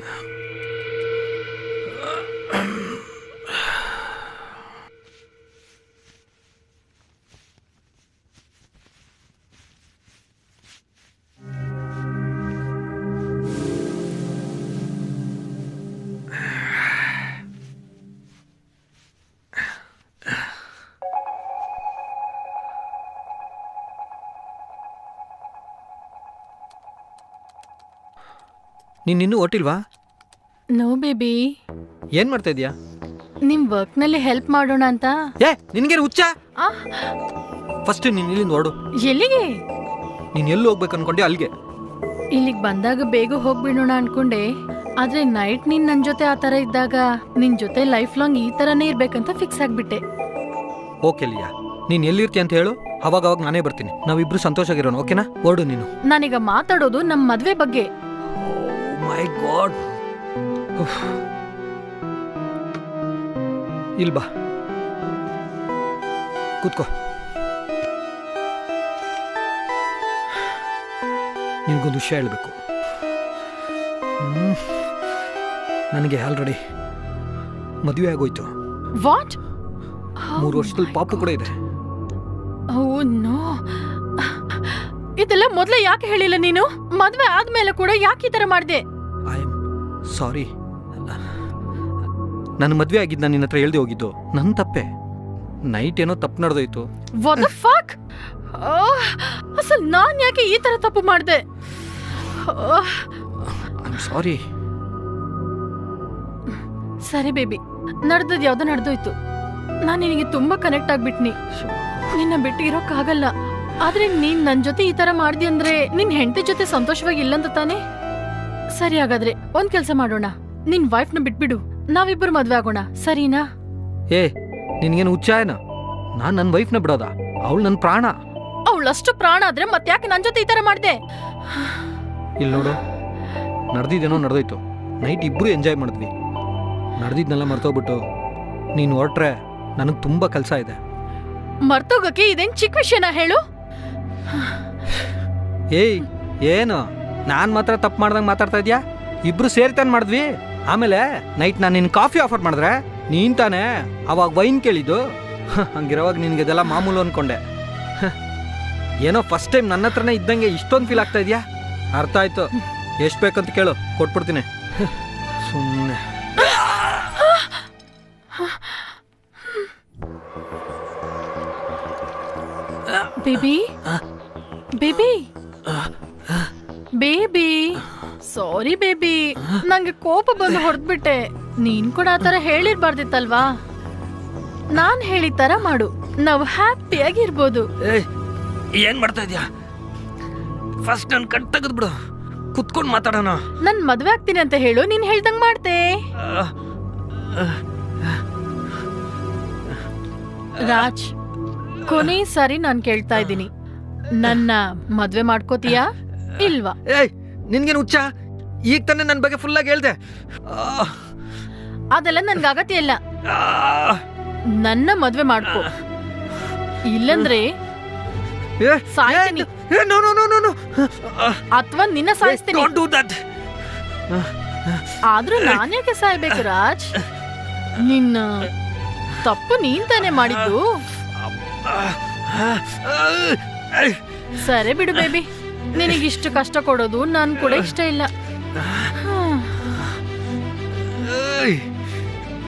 了。ನೀನು ಇನ್ನೂ ಹೊಟ್ಟಿಲ್ವಾ no baby ಏನು ಮಾಡ್ತಾ ಇದೀಯಾ? ನಿಮ್ ವರ್ಕ್ನಲ್ಲಿ ಹೆಲ್ಪ್ ಮಾಡೋಣ ಅಂತ. ಏ ನಿನ್ಗೆ ಹುಚ್ಚ? ಆ, ಫಸ್ಟ್ ನೀನು ಇಲ್ಲಿಂದ ಹೊರಡು. ಎಲ್ಲಿಗೆ? ನೀನು ಎಲ್ಲಿ ಹೋಗ್ಬೇಕು ಅನ್ಕೊಂಡೆ ಅಲ್ಲಿಗೆ ಇಲ್ಲಿಗೆ ಬಂದಾಗ ಬೇಗ ಹೋಗ್ಬಿಡೋಣ ಅನ್ಕೊಂಡೆ. ಆದ್ರೆ ನೈಟ್ ನೀನ್ ನನ್ ಜೊತೆ ಆ ತರ ಇದ್ದಾಗ ನಿನ್ ಜೊತೆ ಲೈಫ್ ಲಾಂಗ್ ಈ ತರನೇ ಇರ್ಬೇಕಂತ ಫಿಕ್ಸ್ ಆಗ್ಬಿಟ್ಟೆ. ಓಕೆ ಲಿಯಾ. ನೀನು ಎಲ್ಲಿರ್ತೀಯ ಅಂತ ಹೇಳು. ಅವಾಗ ಅವಾಗ ನಾನೇ ಬರ್ತೀನಿ. ನಾವಿಬ್ರು ಸಂತೋಷವಾಗಿರೋಣ ಓಕೆನಾ ಓಡು ನೀನು. ನಾನೀಗ ಮಾತಾಡೋದು ನಮ್ ಮದ್ವೆ ಬಗ್ಗೆ. ಮೈ ಗಾಡ್ ಇಲ್ ಬಾ. ಕೂತ್ಕೋ. ನಿನಗೊಂದು ವಿಷಯ ಹೇಳಬೇಕು. ನನಗೆ ಆಲ್ರೆಡಿ ಮದುವೆ ಆಗೋಯ್ತು. ವಾಟ್ ಮೂರು ವರ್ಷದಲ್ಲಿ ಪಾಪ ಕೂಡ ಇದೆ. ನೋ ಇದೆಲ್ಲ ಮೊದ್ಲೇ ಯಾಕೆ ಹೇಳಿಲ್ಲ ನೀನು? ಮದುವೆ ಆದ್ಮೇಲೆ ಕೂಡ ಯಾಕೆ ಈ ತರ ಮಾಡ್ದೆ? ಸಾರಿ. ನನ್ನ ಮದುವೆ ಆಗಿದ್ದು ನಾನು ನಿನ್ನ ಹತ್ರ ಹೇಳ್ದೆ ಹೋಗಿದ್ದು. ನನ್ನ ತಪ್ಪೆ. ನೈಟ್ ಏನೋ ತಪ್ಪು ನಡೆದೋಯ್ತು. ಫಕ್ ಅಸಲ್ ನಾನು ಯಾಕೆ ಈ ತರ ತಪ್ಪು ಮಾಡಿದೆ? ಐ ಆಮ್ ಸಾರಿ ಸರಿ ಬೇಬಿ ನಡೆದದ್ ಯಾವ್ದೋ ನಡೆದೋಯ್ತು. ನಾನು ನಿನಗೆ ತುಂಬಾ ಕನೆಕ್ಟ್ ಆಗ್ಬಿಟ್ನಿ. ನಿನ್ನ ಬಿಟ್ಟು ಇರೋಕ್ಕಾಗಲ್ಲ ಆದ್ರೆ ನೀನ್ ನನ್ನ ಜೊತೆ ಈ ತರ ಮಾಡ್ದಿ ಅಂದ್ರೆ ನಿನ್ ಹೆಂಡತಿ ಜೊತೆ ಸಂತೋಷವಾಗಿ ಇಲ್ಲಂತ ತಾನೇ? ಸರಿ ಹಾಗಾದ್ರೆ ಒಂದ್ ಕೆಲ್ಸ ಮಾಡೋಣ. ನಿನ್ ವೈಫ್ನ ಬಿಟ್ಬಿಡು. ನಾವಿಬ್ಬರು ಮದ್ವೆ ಆಗೋಣ ಸರಿನಾ? ಏ ನಿನಗೇನು ಉಚ್ಚಾಯನ ನಾನು ನನ್ನ ವೈಫ್ನ ಬಿಡೋದ? ಅವಳು ನನ್ನ ಪ್ರಾಣ. ಅವಳಷ್ಟು ಪ್ರಾಣ ಆದ್ರೆ ಮತ್ತ್ಯಾಕೆ ನನ್ ಜೊತೆ ಈ ತರ ಮಾಡಿದೆ? ಇಲ್ಲಿ ನೋಡು ನಡೆದಿದ್ದೇನೋ ನಡೆದೋಯ್ತು. ನೈಟ್ ಇಬ್ರು ಎಂಜಾಯ್ ಮಾಡಿದ್ವಿ. ನಡೆದಿದ್ನೆಲ್ಲ ಮರ್ತೋಗ್ಬಿಟ್ಟು ನೀನು ಹೊರಟ್ರೆ ನನಗೆ ತುಂಬ ಕೆಲಸ ಇದೆ. ಮರ್ತೋಗಕ್ಕೆ ಇದೇನ್ ಚಿಕ್ಕ ವಿಷಯನ ಹೇಳು? ಏಯ್ ಏನು? ನಾನು ಮಾತ್ರ ತಪ್ಪು ಮಾಡ್ದಂಗೆ ಮಾತಾಡ್ತಾ ಇದೆಯಾ? ಇಬ್ರು ಸೇರ್ತಾನೆ ಮಾಡಿದ್ವಿ. ಆಮೇಲೆ ನೈಟ್ ನಾನು ನಿನ್ನ ಕಾಫಿ ಆಫರ್ ಮಾಡಿದ್ರೆ ನೀನ್ ತಾನೇ ಅವಾಗ ವೈನ್ ಕೇಳಿದ್ದು. ಹಂಗಿರೋವಾಗ ನಿನಗೆ ಇದೆಲ್ಲ ಮಾಮೂಲು ಅನ್ಕೊಂಡೆ. ಏನೋ ಫಸ್ಟ್ ಟೈಮ್ ನನ್ನ ಹತ್ರನೇ ಇದ್ದಂಗೆ ಇಷ್ಟೊಂದು ಫೀಲ್ ಆಗ್ತಾ ಇದೆಯಾ? ಅರ್ಥ ಆಯ್ತು. ಎಷ್ಟು ಬೇಕಂತ ಕೇಳು ಕೊಟ್ಬಿಡ್ತೀನಿ. ಸುಮ್ಮನೆ baby? Baby? Baby. Sorry baby. ನಂಗೆ ಕೋಪ ಬಂದು ಹೊಡೆದ್ಬಿಟ್ಟೆ. ನೀನ್ ಕೂಡ ಆ ತರ ಹೇಳಿರ್ಬಾರ್ದಿತ್ತಲ್ವಾ? ನಾನ್ ಹೇಳಿದ ತರ ಮಾಡು. ನಾವು ಹ್ಯಾಪಿಯಾಗಿರ್ಬೋದು. ಏನ್ ಮಾಡ್ತಾ ಇದ್ಯಾ? ಫಸ್ಟ್ ನನ್ ಕಣ್ ತೆಗೆದ್ಬಿಡು. ಕುತ್ಕೊಂಡು ಮಾತಾಡೋಣ. ನನ್ ಮದ್ವೆ ಆಗ್ತೀನಿ ಅಂತ ಹೇಳು ನೀನ್ ಹೇಳ್ದಂಗ್ ಮಾಡ್ತೆ. ರಾಜ್ ಕೊನೆ ಸಾರಿ ನಾನ್ ಕೇಳ್ತಾ ಇದ್ದೀನಿ. ನನ್ನ ಮದ್ವೆ ಮಾಡ್ಕೋತೀಯಾ? ಇಲ್ವಾ? ಏಯ್ ನಿನ್ಗೇನು ಹುಚ್ಚ? ಈಗ ತಾನೇ ನನ್ನ ಬಗ್ಗೆ ಫುಲ್ಲಾಗಿ ಹೇಳ್ದೆ. ಅದೆಲ್ಲ ನನ್ಗೆ ಅಗತ್ಯ ಇಲ್ಲ. ನನ್ನ ಮದುವೆ ಮಾಡ್ಕೊ. ಇಲ್ಲಂದ್ರೆ ಏ, ಸಾಯ್ತೀನಿ. ಏ, ನೋ ನೋ ನೋ ನೋ. ಅಥವಾ ನಿನ್ನ ಸಾಯಿಸ್ತೀನಿ. don't do ದಟ್ ಆದ್ರೂ ನಾನ್ಯಾಕೆ ಸಾಯ್ಬೇಕು ರಾಜ್? ನಿನ್ನ ತಪ್ಪು ನೀನ್ ತಾನೇ ಮಾಡಿದ್ದು. ಸರಿ ಬಿಡು ಬೇಬಿ. ನಿನಗಿಷ್ಟು ಕಷ್ಟ ಕೊಡೋದು ನಾನು ಕೂಡ ಇಷ್ಟ ಇಲ್ಲ.